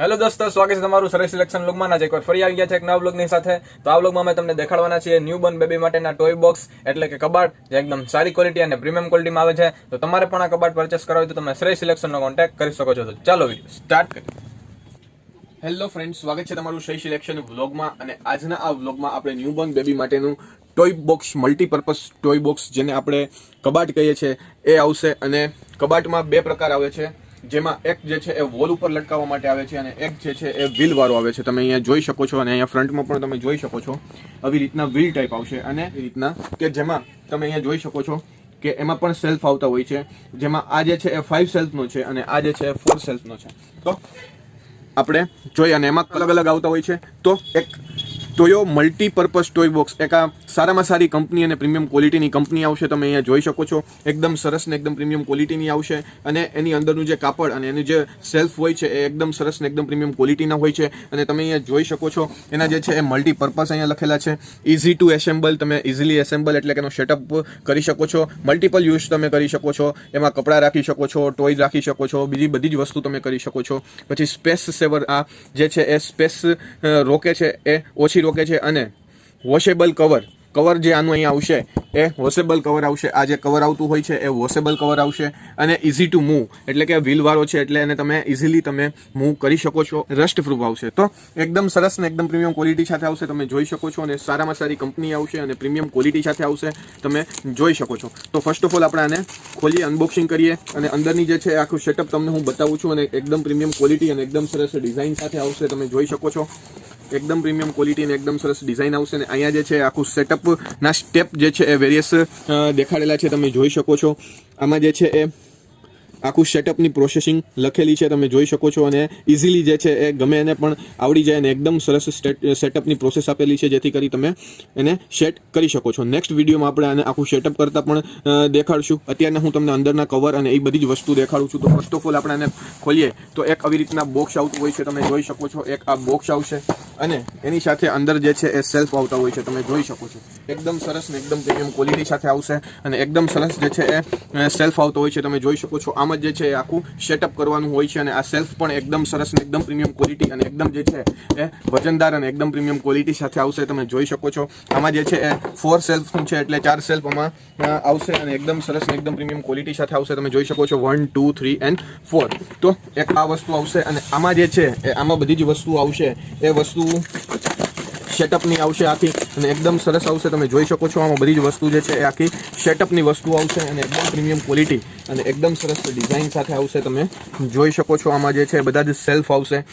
Hello દોસ્તો, સ્વાગત છે તમારું સરસ સિલેક્શન લોકમાં આજે એકવાર ફરી આવી ગયા છે એક નવા બ્લોગની સાથે. તો આ બ્લોગમાં અમે તમને દેખાડવાના છીએ ન્યૂ બોર્ન બેબી માટેના ટોય બોક્સ એટલે કે કબાટ, જે એકદમ સારી ક્વોલિટી અને પ્રીમિયમ ક્વોલિટીમાં આવે છે. તો તમારે પણ આ કબાટ પરચેસ કરવા તો તમે શ્રેય સિલેક્શનનો કોન્ટેક્ટ કરી શકો છો. તો ચાલો વીડિયો સ્ટાર્ટ કરીએ. હેલો ફ્રેન્ડ સ્વાગત છે તમારું શ્રેય સિલેક્શન વ્લોગમાં અને આજના આ વ્લોગમાં આપણે ન્યૂબોર્ન બેબી માટેનું toy box multipurpose toy box જેને આપણે કબાટ કહીએ છીએ, એ આવશે. અને કબાટમાં બે પ્રકાર આવે છે. જેમાં એક જે છે એ વોલ ઉપર લટકાવવા માટે આવે છે અને એક જે છે એ વ્હીલ વાળો આવે છે. તમે અહીંયા જોઈ શકો છો અને અહીંયા ફ્રન્ટમાં પણ તમે જોઈ શકો છો. આવી રીતના વ્હીલ ટાઈપ આવશે અને એ રીતના કે જેમાં તમે અહીંયા જોઈ શકો છો કે એમાં પણ સેલ્ફ આવતા હોય છે. જેમાં આ જે છે એ ફાઇવ સેલ્ફનો છે અને આ જે છે એ ફોર સેલ્ફનો છે. તો આપણે જોઈએ અને એમાં અલગ અલગ આવતા હોય છે. તો એક ટોયો મલ્ટીપર્પઝ ટોય બોક્સ એક આ સારામાં સારી કંપની અને પ્રીમિયમ ક્વોલિટીની કંપની આવશે, તમે અહીંયા જોઈ શકો છો. એકદમ સરસ ને એકદમ પ્રીમિયમ ક્વોલિટીની આવશે. અને એની અંદરનું જે કાપડ અને એનું જે સેલ્ફ હોય છે, એ એકદમ સરસ ને એકદમ પ્રીમિયમ ક્વોલિટીના હોય છે. અને તમે અહીંયા જોઈ શકો છો, એના જે છે, એ મલ્ટીપર્પઝ અહીંયા લખેલા છે. ઇઝી ટુ એસેમ્બલ તમે ઇઝીલી એસેમ્બલ એટલે કે એનો સેટઅપ કરી શકો છો. મલ્ટિપલ યુઝ તમે કરી શકો છો. એમાં કપડાં રાખી શકો છો ટોય રાખી શકો છો, બીજી બધી જ વસ્તુ તમે કરી શકો છો. પછી સ્પેસ સેવર આ જે છે, એ સ્પેસ રોકે છે, એ ઓછી રોકે છે અને વોશેબલ કવર કવર જે આનું અહીંયા આવશે, એ વોશેબલ કવર આવશે. આ જે કવર આવતું હોય છે, એ વોશેબલ કવર આવશે અને ઇઝી ટુ મૂવ એટલે કે વ્હીલવાળો છે, એટલે એને તમે ઇઝીલી તમે મૂવ કરી શકો છો. રસ્ટ પ્રૂફ આવશે. તો એકદમ સરસ ને એકદમ પ્રીમિયમ ક્વોલિટી સાથે આવશે. તમે જોઈ શકો છો અને સારામાં સારી કંપની આવશે અને પ્રીમિયમ ક્વોલિટી સાથે આવશે. તમે જોઈ શકો છો. તો ફર્સ્ટ ઓફ ઓલ આપણે આને ખોલીએ અનબોક્સિંગ કરીએ અને અંદરની જે છે આખું સેટઅપ તમને હું બતાવું છું અને એકદમ પ્રીમિયમ ક્વોલિટી અને એકદમ સરસ ડિઝાઇન સાથે આવશે. તમે જોઈ શકો છો. એકદમ પ્રીમિયમ ક્વોલિટી અને એકદમ સરસ ડિઝાઇન આવશે અને અહીંયા જે છે આખું સેટઅપના સ્ટેપ જે છે એ વેરિયસ દેખાડેલા છે, તમે જોઈ શકો છો. આમાં જે છે એ આખું સેટઅપની પ્રોસેસિંગ લખેલી છે, તમે જોઈ શકો છો. અને ઇઝીલી જે છે એ ગમે એને પણ આવડી જાય અને એકદમ સરસ સેટઅપની પ્રોસેસ આપેલી છે, જેથી કરી તમે એને સેટ કરી શકો છો. નેક્સ્ટ વિડીયોમાં આપણે આને આખું સેટઅપ કરતાં પણ દેખાડશું. અત્યારના હું તમને અંદરના કવર અને એ બધી જ વસ્તુ દેખાડું છું. તો ફર્સ્ટ ઓફ ઓલ આપણે આને ખોલીએ. તો એક આવી રીતના બોક્સ આવતું હોય છે, તમે જોઈ શકો છો. એક આ બોક્સ આવશે અને એની સાથે અંદર જે છે એ સેલ્ફ આવતા હોય છે, તમે જોઈ શકો છો. એકદમ સરસ ને એકદમ પ્રીમિયમ ક્વોલિટી સાથે આવશે અને એકદમ સરસ જે છે એ સેલ્ફ આવતો હોય છે, તમે જોઈ શકો છો. આમ જ જે છે એ આખું સેટઅપ કરવાનું હોય છે અને આ સેલ્ફ પણ એકદમ સરસ અને એકદમ પ્રીમિયમ ક્વોલિટી અને એકદમ જે છે એ વજનદાર અને એકદમ પ્રીમિયમ ક્વોલિટી સાથે આવશે, તમે જોઈ શકો છો. આમાં જે છે એ ફોર સેલ્ફનું છે, એટલે ચાર સેલ્ફ આમાં આવશે અને એકદમ સરસ અને એકદમ પ્રીમિયમ ક્વોલિટી સાથે આવશે, તમે જોઈ શકો છો. One two three and four તો એક આ વસ્તુ આવશે અને આમાં જે છે એ આમાં બધી જ વસ્તુ આવશે. એ વસ્તુ સેટઅપની આવશે આખી અને એકદમ સરસ આવશે. તમે જોઈ શકો છો આમાં બધી જ વસ્તુ જે છે એ આખી સેટઅપની વસ્તુ આવશે અને એકદમ પ્રીમિયમ ક્વોલિટી અને એકદમ સરસ ડિઝાઇન સાથે આવશે. તમે જોઈ શકો છો આમાં જે છે બધા જ સેલ્ફ આવશે.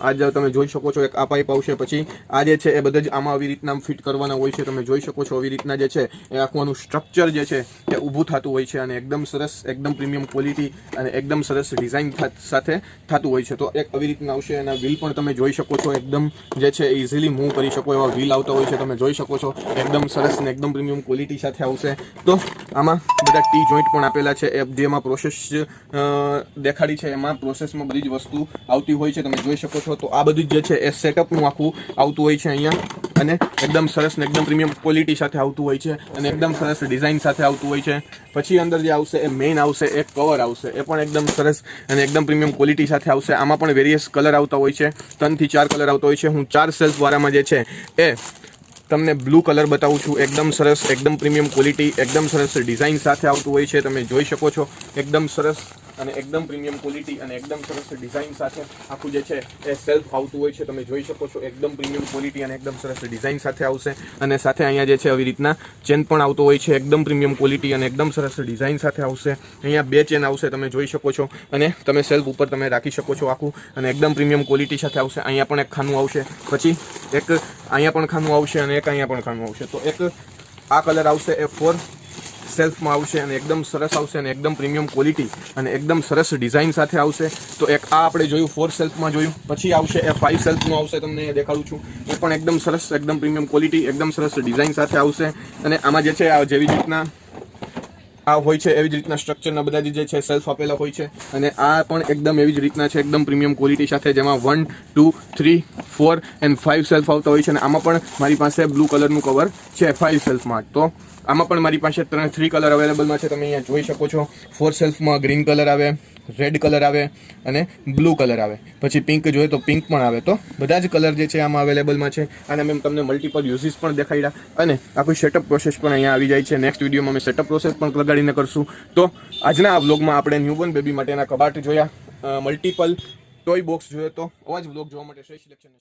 આ જે તમે જોઈ શકો છો એક આ પાઇપ આવશે પછી. આ જે છે એ બધા જ આમાં આવી રીતના ફિટ કરવાના હોય છે. તમે જોઈ શકો છો આવી રીતના જે છે એ આખવાનું સ્ટ્રક્ચર જે છે એ ઊભું થતું હોય છે અને એકદમ સરસ, એકદમ પ્રીમિયમ ક્વોલિટી અને એકદમ સરસ ડિઝાઇન સાથે થતું હોય છે. તો એક આવી રીતના આવશે એના વ્હીલ પણ તમે જોઈ શકો છો. એકદમ જે છે ઇઝીલી મૂવ કરી શકો એવા વ્હીલ આવતા હોય છે. તમે જોઈ શકો છો. એકદમ સરસ ને એકદમ પ્રીમિયમ ક્વોલિટી સાથે આવશે. તો આમાં બધા ટી જોઈન્ટ પણ આપેલા છે. એ જેમાં પ્રોસેસ દેખાડી છે. એમાં પ્રોસેસમાં બધી જ વસ્તુ આવતી હોય છે. તમે જોઈ શકો છો. તો આ બધું જ છે એ સેટઅપનું આખું આવતું હોય છે અહીંયા. અને એકદમ સરસ ને એકદમ પ્રીમિયમ ક્વોલિટી સાથે આવતું હોય છે અને એકદમ સરસ ડિઝાઇન સાથે આવતું હોય છે. પછી અંદર જે આવશે એ મેઇન આવશે એક કવર આવશે, એ પણ એકદમ સરસ અને એકદમ પ્રીમિયમ ક્વોલિટી સાથે આવશે. આમાં પણ વેરિયસ કલર આવતા હોય છે. ત્રણથી ચાર કલર આવતા હોય છે. હું ચાર સેલ્ફ દ્વારામાં જે છે એ તમને બ્લુ કલર બતાવું છું. એકદમ સરસ, એકદમ પ્રીમિયમ ક્વોલિટી એકદમ સરસ ડિઝાઇન સાથે આવતું હોય છે. તમે જોઈ શકો છો. એકદમ સરસ અને એકદમ પ્રીમિયમ ક્વોલિટી અને એકદમ સરસ ડિઝાઇન સાથે આખું જે છે એ સેલ્ફ આવતું હોય છે. તમે જોઈ શકો છો, એકદમ પ્રીમિયમ ક્વોલિટી અને એકદમ સરસ ડિઝાઇન સાથે આવશે. અને સાથે અહીંયા જે છે આવી રીતના ચેન પણ આવતો હોય છે, એકદમ પ્રીમિયમ ક્વોલિટી અને એકદમ સરસ ડિઝાઇન સાથે આવશે. અહીંયા બે ચેન આવશે, તમે જોઈ શકો છો. અને તમે સેલ્ફ ઉપર તમે રાખી શકો છો આખું અને એકદમ પ્રીમિયમ ક્વોલિટી સાથે આવશે. અહીંયા પણ એક ખાનું આવશે. પછી એક અહીંયા પણ ખાનું આવશે અને એક અહીંયા પણ ખાનું આવશે. તો એક આ કલર આવશે, એ ફોર સેલ્ફમાં આવશે અને એકદમ સરસ આવશે અને એકદમ પ્રીમિયમ ક્વોલિટી અને એકદમ સરસ ડિઝાઇન સાથે આવશે. તો એક આ આપણે જોયું ફોર સેલ્ફમાં જોયું. પછી આવશે એ ફાઇવ સેલ્ફનું આવશે, તમને દેખાડું છું. એ પણ એકદમ સરસ, એકદમ પ્રીમિયમ ક્વોલિટી એકદમ સરસ ડિઝાઇન સાથે આવશે. અને આમાં જે છે, આ જેવી રીતના આ હોય છે, એવી જ રીતના સ્ટ્રક્ચરના બધા જે છે સેલ્ફ આપેલા હોય છે. અને આ પણ એકદમ એવી જ રીતના છે, એકદમ પ્રીમિયમ ક્વોલિટી સાથે, જેમાં one two three four and five shelf આવતા હોય છે અને આમાં પણ મારી પાસે બ્લુ કલરનું કવર છે ફાઇવ સેલ્ફમાં તો આમાં પણ મારી પાસે ત્રણ થ્રી કલર અવેલેબલમાં છે. તમે અહીંયા જોઈ શકો છો. ફોર સેલ્ફમાં ગ્રીન કલર આવે રેડ કલર આવે અને બ્લુ કલર આવે. પછી પિંક જોઈએ તો પિંક પણ આવે. તો બધા જ કલર જે છે આમાં અવેલેબલમાં છે. અને મેં તમને મલ્ટિપલ યુઝીસ પણ દેખાડ્યા. અને આખું સેટઅપ પ્રોસેસ પણ અહીંયા આવી જાય છે. નેક્સ્ટ વિડીયોમાં અમે સેટઅપ પ્રોસેસ પણ લગાડીને કરશું. તો આજના આ બ્લોગમાં આપણે ન્યૂબોર્ન બેબી માટેના કબાટ જોયા. મલ્ટિપલ ટોય બોક્સ જોયો તો. આવા વ્લોગ જોવા માટે. શ્રેષ્ઠ સિલેક્શન